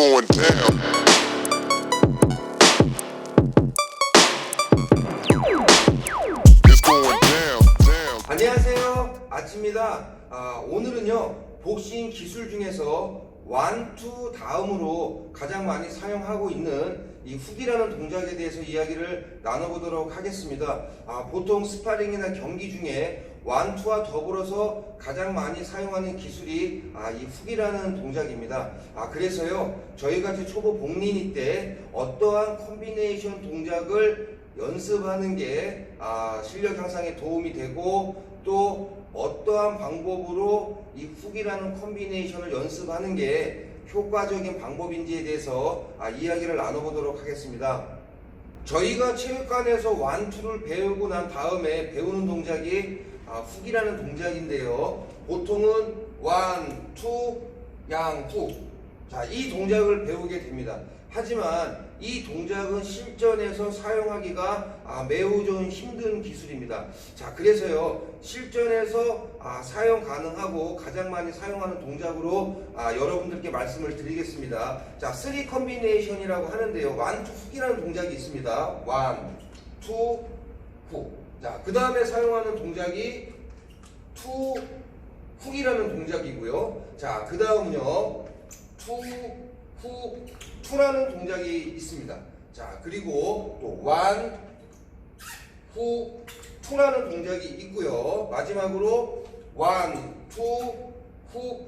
going down. 안녕하세요. 아침입니다. 아, 오늘은요, 복싱 기술 중에서 완투 다음으로 가장 많이 사용하고 있는 이 훅이라는 동작에 대해서 이야기를 나눠보도록 하겠습니다. 아, 보통 스파링이나 경기 중에 완투와 더불어서 가장 많이 사용하는 기술이 아, 이 훅이라는 동작입니다. 아, 그래서요, 저희 같이 초보 복린이 때 어떠한 콤비네이션 동작을 연습하는 게 아, 실력 향상에 도움이 되고 또 어떠한 방법으로 이 훅이라는 콤비네이션을 연습하는 게 효과적인 방법인지에 대해서 아, 이야기를 나눠보도록 하겠습니다. 저희가 체육관에서 완투를 배우고 난 다음에 배우는 동작이 아, 훅이라는 동작인데요. 보통은 완, 투, 양, 훅. 자, 이 동작을 배우게 됩니다. 하지만 이 동작은 실전에서 사용하기가 아, 매우 좀 힘든 기술입니다. 자, 그래서요, 실전에서 아, 사용 가능하고 가장 많이 사용하는 동작으로 아, 여러분들께 말씀을 드리겠습니다. 자, 3 컨비네이션이라고 하는데요. 완, 투, 훅이라는 동작이 있습니다. 완, 투, 훅. 자, 그 다음에 사용하는 동작이 투, 훅이라는 동작이고요. 자, 그 다음은요. 투, 훅, 투라는 동작이 있습니다. 자, 그리고 또 완, 후, 투라는 동작이 있고요. 마지막으로 완, 투, 후,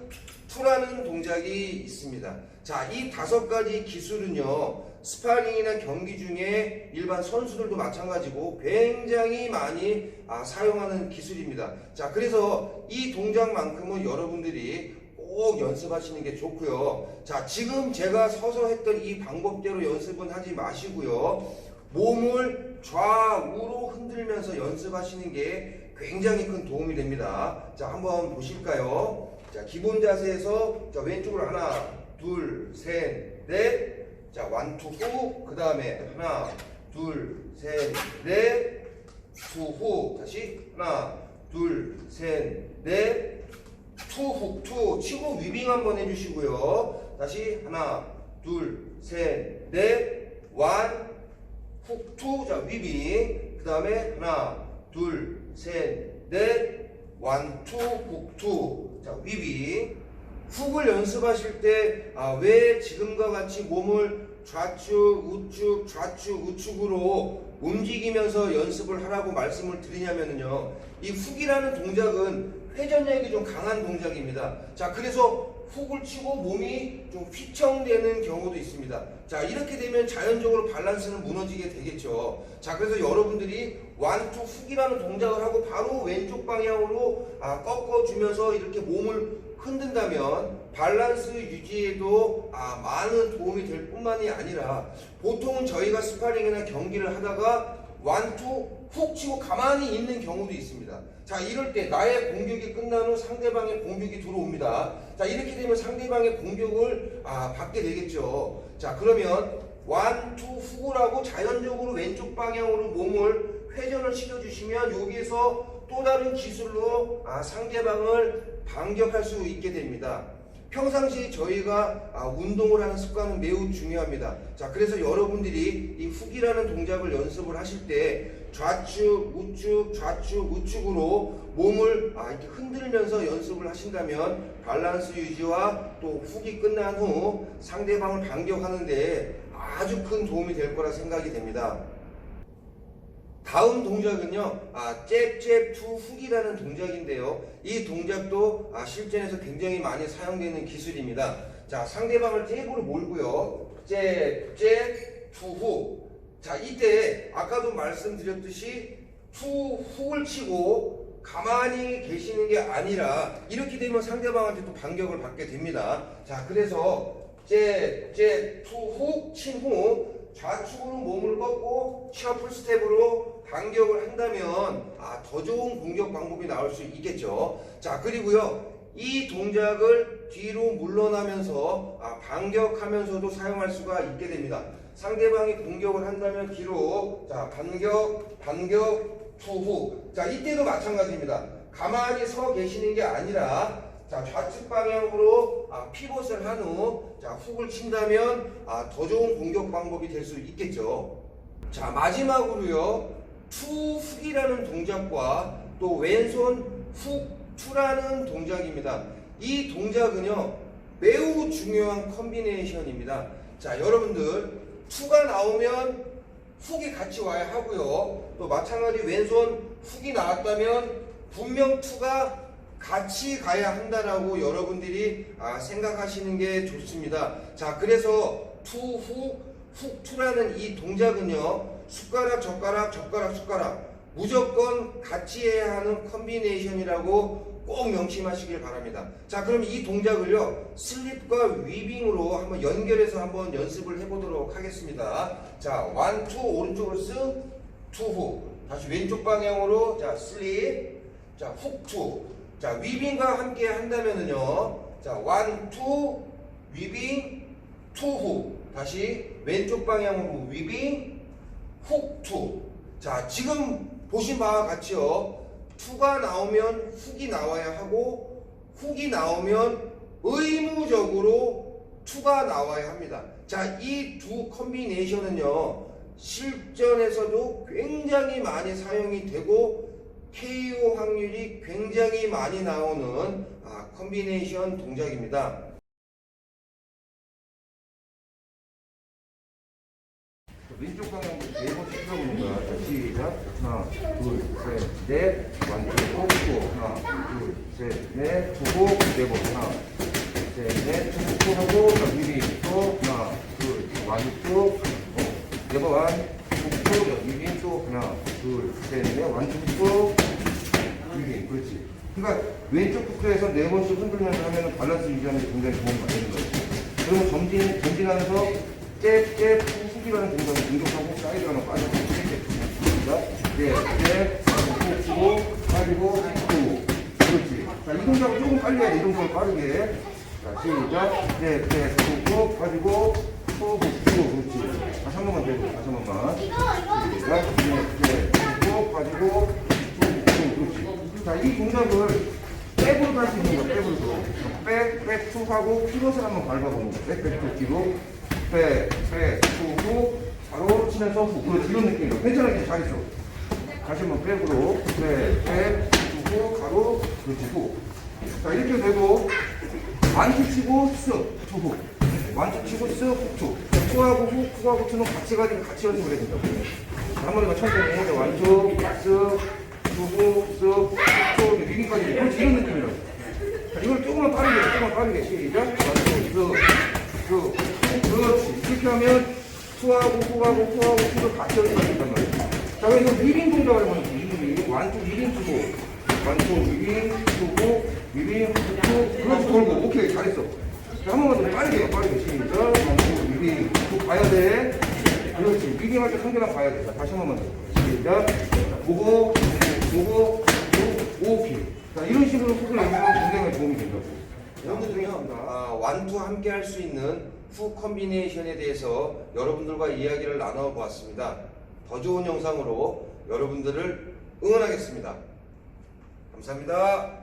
투라는 동작이 있습니다. 자, 이 다섯 가지 기술은요. 스파링이나 경기 중에 일반 선수들도 마찬가지고 굉장히 많이 아, 사용하는 기술입니다. 자, 그래서 이 동작만큼은 여러분들이 꼭 연습하시는 게 좋고요. 자, 지금 제가 서서 했던 이 방법대로 연습은 하지 마시고요. 몸을 좌우로 흔들면서 연습하시는 게 굉장히 큰 도움이 됩니다. 자, 한번 보실까요? 자, 기본 자세에서 자, 왼쪽으로 하나, 둘, 셋, 넷. 자, 완투 후. 그 다음에 하나, 둘, 셋, 넷. 투 후. 다시 하나, 둘, 셋, 넷. 투, 훅, 투. 치고 위빙 한번 해주시고요. 다시 하나, 둘, 셋, 넷. 완, 훅, 투. 자, 위빙. 그 다음에 하나, 둘, 셋, 넷. 완, 투, 훅, 투. 자, 위빙. 훅을 연습하실 때, 아, 왜 지금과 같이 몸을 좌측, 우측, 좌측, 우측으로 움직이면서 연습을 하라고 말씀을 드리냐면요. 이 훅이라는 동작은 회전력이 좀 강한 동작입니다. 자, 그래서 훅을 치고 몸이 좀 휘청되는 경우도 있습니다. 자, 이렇게 되면 자연적으로 밸런스는 무너지게 되겠죠. 자, 그래서 여러분들이 완투 훅이라는 동작을 하고 바로 왼쪽 방향으로 아, 꺾어주면서 이렇게 몸을 흔든다면 밸런스 유지에도 아, 많은 도움이 될 뿐만이 아니라 보통은 저희가 스파링이나 경기를 하다가 완투 훅 치고 가만히 있는 경우도 있습니다. 자, 이럴 때 나의 공격이 끝난 후 상대방의 공격이 들어옵니다. 자, 이렇게 되면 상대방의 공격을 아, 받게 되겠죠. 자, 그러면 완투 훅을 하고 자연적으로 왼쪽 방향으로 몸을 회전을 시켜주시면 여기에서 또 다른 기술로 아, 상대방을 반격할 수 있게 됩니다. 평상시 저희가 아, 운동을 하는 습관은 매우 중요합니다. 자, 그래서 여러분들이 이 훅이라는 동작을 연습을 하실 때 좌측, 우측, 좌측, 우측으로 몸을 아, 이렇게 흔들면서 연습을 하신다면 밸런스 유지와 또 훅이 끝난 후 상대방을 반격하는데 아주 큰 도움이 될 거라 생각이 됩니다. 다음 동작은요, 아, 잽잽 투 훅이라는 동작인데요. 이 동작도 아, 실전에서 굉장히 많이 사용되는 기술입니다. 자, 상대방을 테이블로 몰고요. 잽 잽 투 훅. 자, 이때 아까도 말씀드렸듯이 투 훅을 치고 가만히 계시는 게 아니라 이렇게 되면 상대방한테 또 반격을 받게 됩니다. 자, 그래서 잽 잽 투 훅친후 좌측으로 몸을 꺾고 셔플 스텝으로 반격을 한다면 아, 더 좋은 공격 방법이 나올 수 있겠죠. 자, 그리고요. 이 동작을 뒤로 물러나면서 아, 반격하면서도 사용할 수가 있게 됩니다. 상대방이 공격을 한다면 뒤로 자, 반격, 반격, 투후. 자, 이때도 마찬가지입니다. 가만히 서 계시는 게 아니라 자, 좌측 방향으로 아, 피벗을 한 후, 자, 훅을 친다면 아, 더 좋은 공격 방법이 될 수 있겠죠. 자, 마지막으로요. 투 훅이라는 동작과 또 왼손 훅 투라는 동작입니다. 이 동작은요. 매우 중요한 컨비네이션입니다. 자, 여러분들 투가 나오면 훅이 같이 와야 하고요. 또 마찬가지 왼손 훅이 나왔다면 분명 투가 같이 가야 한다라고 여러분들이 아, 생각하시는 게 좋습니다. 자, 그래서 투, 후, 훅, 투라는 이 동작은요, 숟가락, 젓가락, 젓가락, 숟가락, 무조건 같이 해야 하는 컨비네이션이라고 꼭 명심하시길 바랍니다. 자, 그럼 이 동작을요, 슬립과 위빙으로 한번 연결해서 한번 연습을 해보도록 하겠습니다. 자, 원, 투, 오른쪽으로 쓱, 투, 후. 다시 왼쪽 방향으로, 자, 슬립, 자, 훅, 투. 자, 위빙과 함께 한다면은요, 자, 원, 투, 위빙, 투, 후. 다시 왼쪽 방향으로 위빙, 훅, 투. 자, 지금 보신 바와 같이요. 투가 나오면 훅이 나와야 하고 훅이 나오면 의무적으로 투가 나와야 합니다. 자, 이 두 컨비네이션은요. 실전에서도 굉장히 많이 사용이 되고 KO 확률이 굉장히 많이 나오는 아, 컨비네이션 동작입니다. 왼쪽 방향으로 네 번씩 쳐보는 거야. 자, 시작. 하나, 둘, 셋, 넷. 완전 꽂고. 하나, 둘, 셋, 넷. 두고, 네 번. 하나, 셋, 넷. 툭툭 하고, 자, 미리 또. 하나, 둘, 완쪽. 어, 네 번. 툭툭. 자, 미리 또. 하나, 둘, 셋, 넷. 완쪽 툭. 미리. 그렇지. 그러니까 왼쪽 후크에서 네 번씩 흔들면서 하면 밸런스 유지하는 데 굉장히 도움이 많이 되는 거예요. 그러면 전진, 전진하면서 잽, 잽, 훅이라는 동작을 공격하고 사이드로 하면 빠져서 잽, 잽, 잽, 훅 치고, 빠지고, 훅. 그렇지. 자, 이 동작을 조금 빨리 해야 돼. 이 동작을 빠르게. 자, 시작. 잽, 잽, 훅, 훅, 빠지고, 훅, 훅, 훅. 그렇지. 다시 한 번만 되고, 다시 한 번만. 시작. 잽, 잽, 훅, 훅, 빠지고, 훅, 훅. 그렇지. 자, 이 동작을 백으로 할수 있는 거, 백으로. 백, 백, 툭 하고, 피벗을 한번 밟아보는 거. 백, 백, 툭 뒤로. 백, 백, 툭, 후. 바로 치면서 후. 그렇지, 이런 느낌이로. 괜찮아, 괜찮아. 잘했어. 다시 한번 백으로. 후. 바로. 그렇지, 후. 자, 이렇게 되고, 완투 치고, 쓱, 투, 후. 완투 치고, 쓱, 후, 투. 투하고 후, 투하고 투는 같이 가지고 같이 연습을 해야 된다고. 한 번만 천천히 해. 완투, 쓱, 두고 쓱쭉 리빙까지 그렇지 이런 느낌이라고 자, 이걸 조금만 빠르게 조금만 빠르게 시작 쓱쓱 그렇지 이렇게 하면 투하고 투하고 투하고 투를 같이 연습할 수 있단 말이야. 자 그래서 리빙 동작을 하면 리빙 완투 리빙 투고. 완투 리빙 투고 리빙 투 그렇지 돌고 오케이 잘했어. 자, 한 번만 더 빠르게 빠르게. 시작. 완투 리빙 투 봐야 돼. 그렇지. 리빙 할 때 상대방 봐야 돼. 자, 다시 한 번만 더. 시작. 자, 보고 보고 오, 오케이. 자, 이런 식으로 훅을 연습하면 굉장히 도움이 된다고. 여러분들요, 아, 완투 함께 할 수 있는 훅 컨비네이션에 대해서 여러분들과 이야기를 나눠 보았습니다. 더 좋은 영상으로 여러분들을 응원하겠습니다. 감사합니다.